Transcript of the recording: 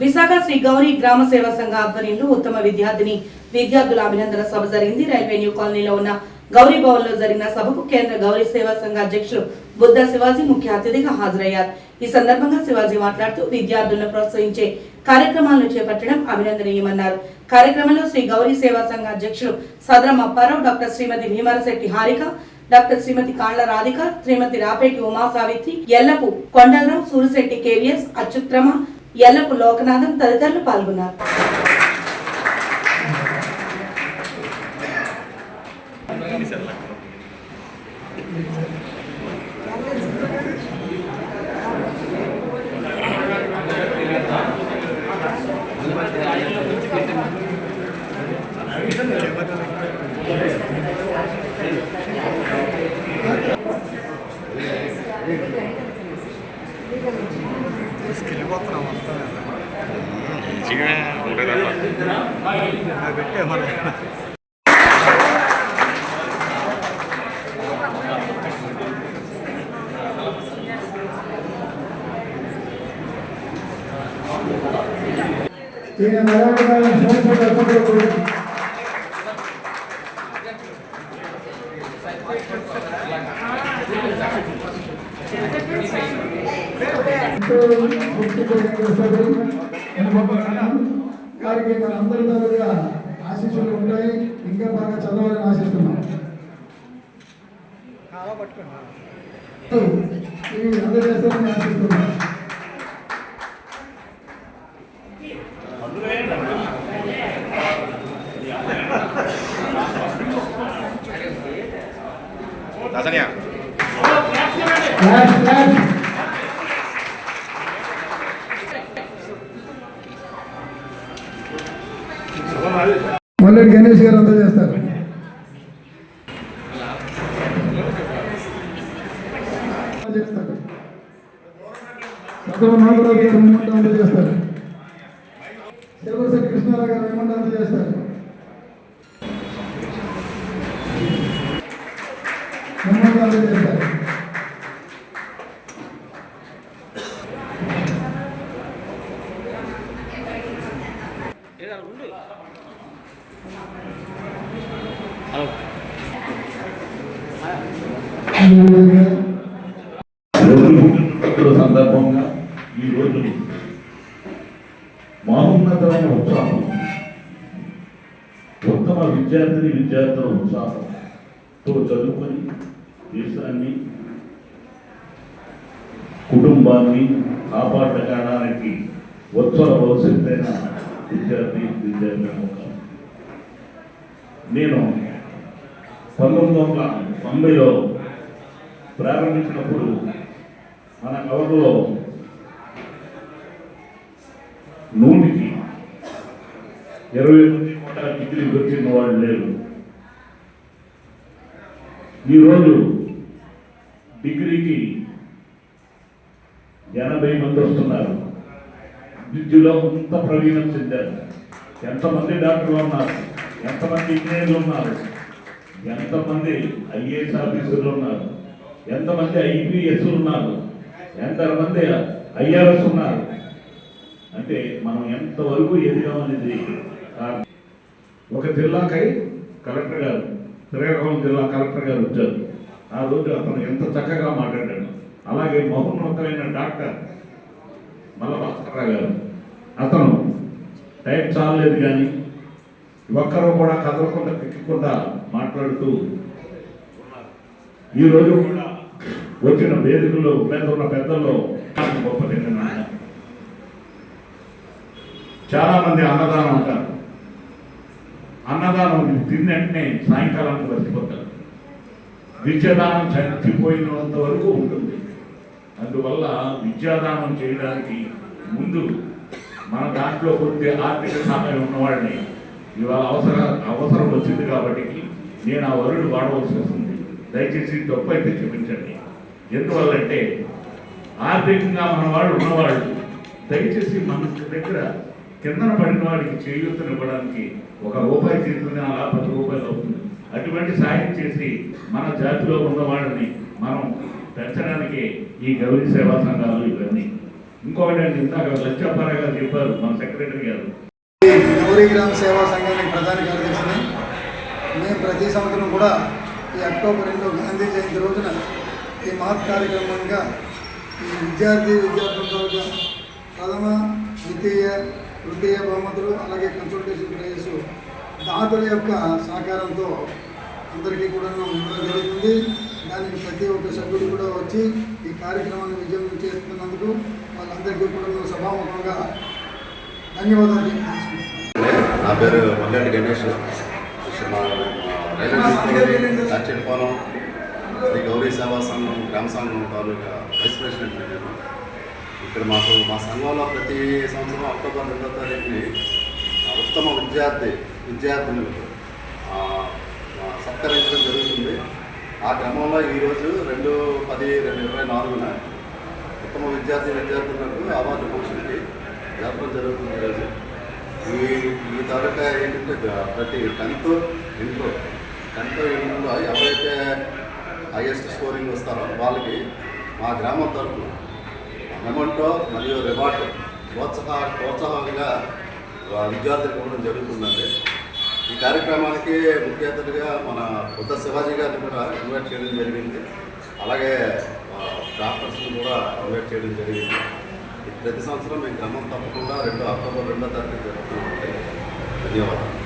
విశాఖ శ్రీ గౌరీ గ్రామ సేవా సంఘ ఆధ్వర్యంలో ఉత్తమ విద్యార్థిని విద్యార్థుల అభినందన సభ జరిగింది. రైల్వే న్యూ కాలనీలో ఉన్న గౌరీ భవన్లో జరిగిన సభకు కేంద్ర గౌరీ సేవా సంఘ అధ్యక్షులు బుద్ధ శివాజీ ముఖ్య అతిథిగా హాజరయ్యారు. ఈ సందర్భంగా శివాజీ మాట్లాడుతూ విద్యార్థులను ప్రోత్సహించే కార్యక్రమాలను చేపట్టడం అభినందనీయమన్నారు. కార్యక్రమంలో శ్రీ గౌరీ సేవా సంఘ అధ్యక్షులు Sadaram Apparao doctor Shrimati Bhimarasetti Harika doctor Shrimati Kandla Radhika Shrimati Rapeti Uma Savitri Ellapu Kondalarao Surisetti KVS Achyutrama Ellapu Lokanatham తదితరులు పాల్గొన్నారు. తీసుకెళ్ళిపోతున్నాం మంచిగా ఉండేదమ్మా అది పెట్టే మనం వారికి మన అందరి తరఫుగా ఆశీస్సులు ఉంటాయి. ఇంకా బాగా చదవాలని ఆశిస్తున్నాం. ఇవి అందరు చేస్తారని ఆశిస్తున్నాం క్లాస్ మళ్ళీ గణేష్ గారు అందజేస్తారు చేస్తారు. నాగరాజు గారు ఏమంటే అందజేస్తారు శివశక్తి కృష్ణారావు గారు ఏమంటే అందజేస్తారు ఏమంటే అందజేస్తారు సందర్భంగా ఈ రోజు మహోన్నతమైన ఉత్సాహం ఉత్తమ విద్యార్థిని విద్యార్థుల ఉత్సాహంతో చదువుకొని దేశాన్ని కుటుంబాన్ని కాపాడడానికి ఉత్సవ భవిష్యత్తైన విద్యార్థి విద్యార్థి నేను పంతొమ్మిది వందల తొంభైలో ప్రారంభించినప్పుడు మన కవర్లో నూటికి ఇరవై ఎనిమిది కూడా డిగ్రీ వచ్చిన వాళ్ళు లేరు. ఈరోజు డిగ్రీకి ఎనభై మంది వస్తున్నారు. విద్యలో అంత ప్రవీణం చెందారు. ఎంతమంది డాక్టర్లు ఉన్నారు? ఎంతమంది ఇంజనీర్లు ఉన్నారు? ఎంతమంది ఐఏఎస్ ఆఫీసర్లు ఉన్నారు? ఎంతమంది ఐపీఎస్ ఉన్నారు? ఎంతమంది ఐఆర్ఎస్ ఉన్నారు? అంటే మనం ఎంతవరకు ఎదిగామనేది అనేది ఒక జిల్లాకై కలెక్టర్ గారు శ్రీకాకుళం జిల్లా కలెక్టర్ గారు వచ్చారు. ఆ రోజు అతను ఎంత చక్కగా మాట్లాడాడు. అలాగే మహోన్నతమైన డాక్టర్ మల్ల భాస్కరరావు గారు. అతను టైం చాలలేదు కానీ ఒక్కరు కూడా కదలకుండా తిక్కకుండా మాట్లాడుతూ ఈ రోజు కూడా వచ్చిన వేదికల్లో మీద ఉన్న పెద్దల్లో గొప్ప తిన్నాను చాలా మంది అన్నదానం అంటారు. అన్నదానం తిన్న వెంటనే సాయంకాలానికి వచ్చిపోతారు విద్యాదానం చచ్చిపోయినంత వరకు ఉంటుంది. అందువల్ల విద్యాదానం చేయడానికి ముందు మన దాంట్లో కొద్ది ఆర్థిక సహాయం ఉన్నవాడిని ఇవాళ అవసర అవసరం వచ్చింది కాబట్టి నేను ఆ వరుడు వాడవలసి వస్తుంది. దయచేసి తప్పు అయితే ఎందువల్లంటే ఆర్థికంగా మన వాళ్ళు ఉన్నవాళ్ళు దయచేసి మన దగ్గర కిందన పడిన వాడికి చేయూతనివ్వడానికి ఒక రూపాయి చేతున్న అలా పది రూపాయలు అవుతుంది. అటువంటి సాయం చేసి మన జాతిలో ఉన్న వాళ్ళని మనం పెంచడానికి ఈ గౌరీ సేవా సంఘాలు ఇవన్నీ. ఇంకొకటి అండి ఇందాక లచ్చప్పారావు గారు చెప్పారు మన సెక్రటరీ గారు. గౌరీ గ్రామ సేవా సంఘానికి ప్రధాన కార్యదర్శిని. మేము ప్రతి సంవత్సరం కూడా ఈ అక్టోబర్ రెండు గాంధీ జయంతి రోజున ఈ మహత్ కార్యక్రమంగా ఈ విద్యార్థి విద్యార్థుల ప్రథమ ద్వితీయ తృతీయ బహుమతులు అలాగే కన్సల్టేషన్ ప్రైజెస్ దాతల యొక్క సహకారంతో అందరికీ కూడా ఇవ్వడం జరుగుతుంది. దానికి ప్రతి ఒక్క సభ్యుడు కూడా వచ్చి ఈ కార్యక్రమాన్ని విజయవంతం చేస్తున్నందుకు వాళ్ళందరికీ కూడా సభాముఖంగా ధన్యవాదాలు నా పేరు మల్లాడి గణేష్. మా రైల్వే దాచేపాలెం అది గౌరీ సేవా సంఘం గ్రామ సంఘం తాలూకా వైస్ ప్రెసిడెంట్ నేను. ఇక్కడ మాకు మా సంఘంలో ప్రతి సంవత్సరం అక్టోబర్ రెండో తారీఖుని ఉత్తమ విద్యార్థి విద్యార్థినులకు సత్కరించడం జరుగుతుంది. ఆ క్రమంలో ఈరోజు రెండు పది రెండు ఇరవై నాలుగున ఉత్తమ విద్యార్థి విద్యార్థులకు అవార్డు ఫంక్షన్కి జరపడం జరుగుతుంది ఈరోజు. ఈ ఈ తాలూకా ఏంటంటే ప్రతి టెన్త్ ఇంట్లో టెన్త్ ఇంట్లో ఎవరైతే హైయెస్ట్ స్కోరింగ్ వస్తారో వాళ్ళకి మా గ్రామం తరఫున మెమంటో మరియు రివార్డు ప్రోత్సాహ ప్రోత్సాహంగా విద్యార్థులకు ఇవ్వడం జరుగుతుందండి. ఈ కార్యక్రమానికి ముఖ్య అతిథిగా మన కొత్త శివాజీ గారిని కూడా ఇన్వైట్ చేయడం జరిగింది. అలాగే డాక్టర్స్ని కూడా ఇన్వైట్ చేయడం జరిగింది. ప్రతి సంవత్సరం మేము క్రమం తప్పకుండా రెండు అక్టోబర్ రెండో తారీఖు జరుగుతుంది ధన్యవాదాలు.